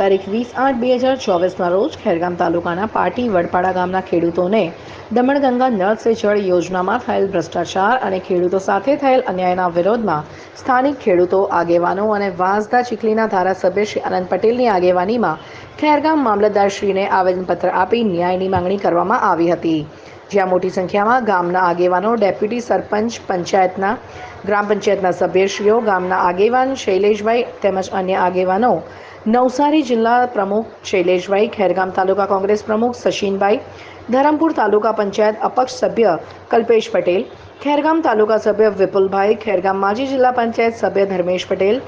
તારીખ વીસ આઠ બે હજાર ચોવીસના રોજ ખેરગામ તાલુકાના પાટી વડપાડા ગામના ખેડૂતોને દમણગંગા નળ સે જળ યોજનામાં થયેલ ભ્રષ્ટાચાર અને ખેડૂતો સાથે થયેલ અન્યાયના વિરોધમાં સ્થાનિક ખેડૂતો, આગેવાનો અને વાંસદા ચીખલીના ધારાસભ્ય શ્રી આનંદ પટેલની આગેવાનીમાં ખેરગામ મામલતદારશ્રીને આવેદનપત્ર આપી ન્યાયની માંગણી કરવામાં આવી હતી. જ્યાં મોટી સંખ્યામાં ગામના આગેવાનો, ડેપ્યુટી સરપંચ, પંચાયતના, ગ્રામ પંચાયતના સભ્યશ્રીઓ, ગામના આગેવાન શૈલેષભાઈ તેમજ અન્ય આગેવાનો નવસારી જિલ્લા પ્રમુખ શૈલેષભાઈ ખેરગામ તાલુકા કોંગ્રેસ પ્રમુખ સશીનભાઈ, ધરમપુર તાલુકા પંચાયત અપક્ષ સભ્ય કલ્પેશ પટેલ, ખેરગામ તાલુકા સભ્ય વિપુલભાઈ, ખેરગામ માજી જિલ્લા પંચાયત સભ્ય ધર્મેશ પટેલ,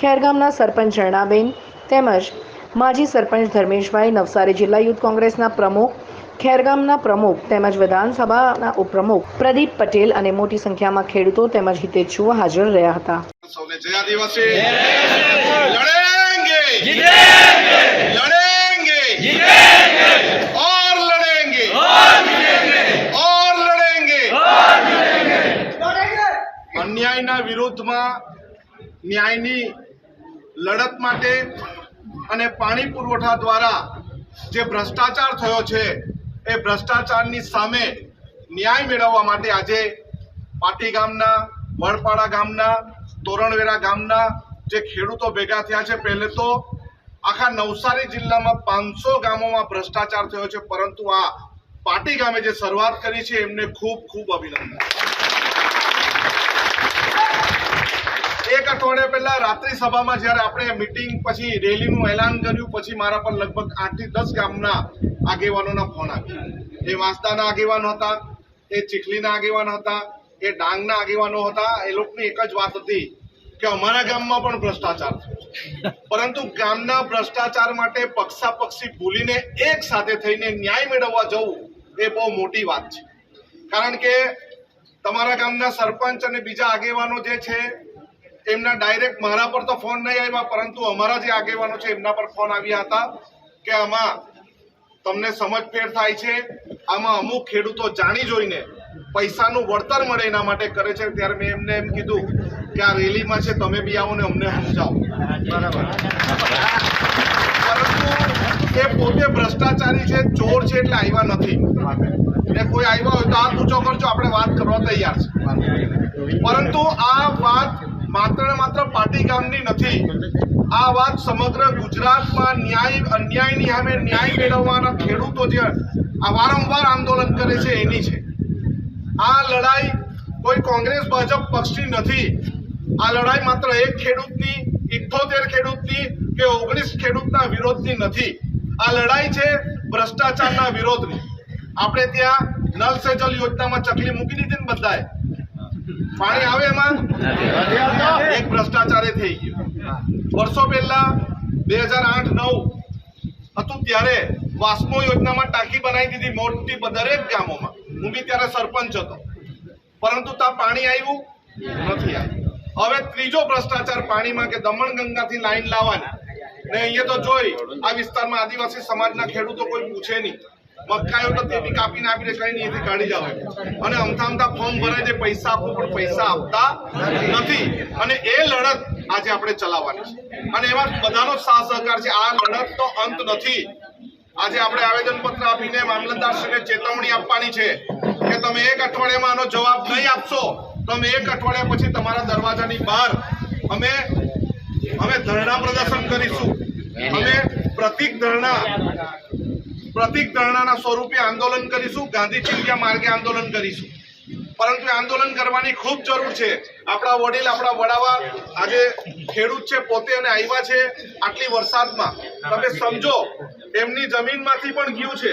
ખેરગામના સરપંચ ઝરણાબેન તેમજ માજી સરપંચ ધર્મેશભાઈ, નવસારી જિલ્લા યુથ કોંગ્રેસના પ્રમુખ, ખેરગામના પ્રમુખ તેમજ વિધાનસભાના ઉપપ્રમુખ પ્રદીપ પટેલ અને મોટી સંખ્યામાં ખેડૂતો તેમજ હિતેચ્છુઓ હાજર રહ્યા હતા. સૌને જય આદિવાસી. जीतेंगे लड़ेंगे जीतेंगे और लड़ेंगे અન્યાયના વિરોધમાં ન્યાયની લડત માટે અને પાણી પુરવઠા દ્વારા જે ભ્રષ્ટાચાર થયો છે, એ ભ્રષ્ટાચારની સામે ન્યાય મેળવવા માટે આજે પાટી ગામના, વડપાડા ગામના, તોરણવેરા ગામના જે ખેડૂતો ભેગા થયા છે, પહેલે તો આખા નવસારી જિલ્લામાં પાંચસો ગામોમાં ભ્રષ્ટાચાર થયો છે, પરંતુ આ પાટી ગામે જે શરૂઆત કરી છે, એમને ખૂબ ખૂબ અભિનંદન. એક અઠવાડિયા પહેલા રાત્રિ સભામાં જ્યારે આપણે મિટિંગ પછી રેલીનું એલાન કર્યું, પછી મારા પર લગભગ આઠથી દસ ગામના આગેવાનોના ફોન આવ્યા. એ વાંસદાના આગેવાનો હતા, એ ચીખલીના આગેવાન હતા, એ ડાંગના આગેવાનો હતા, એ લોકોની એક જ વાત હતી કે અમારા ગામમાં પણ ભ્રષ્ટાચાર છે. પરંતુ ગામના ભ્રષ્ટાચાર માટે પક્ષાપક્ષી ભૂલીને એક સાથે થઈને ન્યાય મેળવવા જવું એ બહુ મોટી વાત છે. કારણ કે તમારા ગામના સરપંચ અને બીજા આગેવાનો જે છે, એમના ડાયરેક્ટ મારા પર તો ફોન નહીં આવ્યા, પરંતુ અમારા જે આગેવાનો છે, એમના પર ફોન આવ્યા હતા કે આમાં તમને સમજફેર થાય છે, આમાં અમુક ખેડૂતો જાણી જોઈને પૈસાનું વળતર મળે એના માટે કરે છે. ત્યારે મેં એમને એમ કીધું કે આ રેલીમાં છે, તમે બી આવો ને અમને સમજાવો. પરંતુ એ પોતે ભ્રષ્ટાચારી છે, ચોર છે એટલે આવ્યા નથી. ને કોઈ આવ્યા હોય તો હાથ ઊંચો કરજો, આપણે વાત કરવા તૈયાર છે. પરંતુ આ વાત માત્ર ને માત્ર પાટી ગામની નથી. આ વાત સમગ્ર ગુજરાતમાં ન્યાય, અન્યાયની સામે ન્યાય મેળવવાના ખેડૂતો જે આ વારંવાર આંદોલન કરે છે, એની છે. આ લડાઈ કોઈ કોંગ્રેસ, ભાજપ પક્ષની નથી. આ લડાઈ માત્ર એક ખેડૂતની, ઇઠોતેર ખેડૂતની કે ઓગણીસ ખેડૂતના વિરોધની નથી. આ લડાઈ છે ભ્રષ્ટાચારના વિરોધની. આપણે ત્યાં નલ સે જલ યોજનામાં ચકલી મૂકી દીધી ને બધાએ પાણી આવે એમાં? એક ભ્રષ્ટાચારે થઈ ગયો. વર્ષો પહેલા બે હજાર આઠ નવ હતું ત્યારે વાસ્મો યોજનામાં ટાંકી બનાવી દીધી મોટી દરેક ગામોમાં. હું બી ત્યારે સરપંચ હતો. પરંતુ ત્યાં પાણી આવ્યું નથી આવ્યું. હવે ત્રીજો ભ્રષ્ટાચાર પાણીમાં કે દમણગંગાથી લાઈન લાવવાની. ને અહીંયા તો જોઈ, આ વિસ્તારમાં આદિવાસી સમાજના ખેડૂતો કોઈ પૂછે નહીં. મકાઈઓ તો તે બી કાપીને આપીને કઈ એથી કાઢી જાવ અને અમથા અમથા ફોર્મ ભરાય છે, પૈસા આપવું પણ પૈસા આપતા નથી. અને એ લડત આજે આપણે ચલાવવાની છે. અને એમાં બધાનો સાથ સહકાર છે. આ લડત તો અંત નથી. આજે આપણે આવેદન પત્ર આપીને મામલતદારશ્રીને ચેતવણી આપવાની છે કે તમે એક અઠવાડિયામાં આનો જવાબ નહીં આપશો. તો અમે એક અઠવાડિયા પછી તમારા દરવાજાની બહાર અમે અમે ધરણા પ્રદર્શન કરીશું. અમે પ્રતિક ધરણા પ્રતિક ધરણાના સ્વરૂપે આંદોલન કરીશું. ગાંધી ચિંધ્યા માર્ગે આંદોલન કરીશું? પરંતુ આંદોલન કરવાની ખૂબ જરૂર છે. આપણા વડીલ, આપણા વડાવા આજે ખેડૂત છે, પોતે અને આવ્યા છે આટલી વરસાદમાં. તમે સમજો, એમની જમીનમાંથી પણ ગયું છે.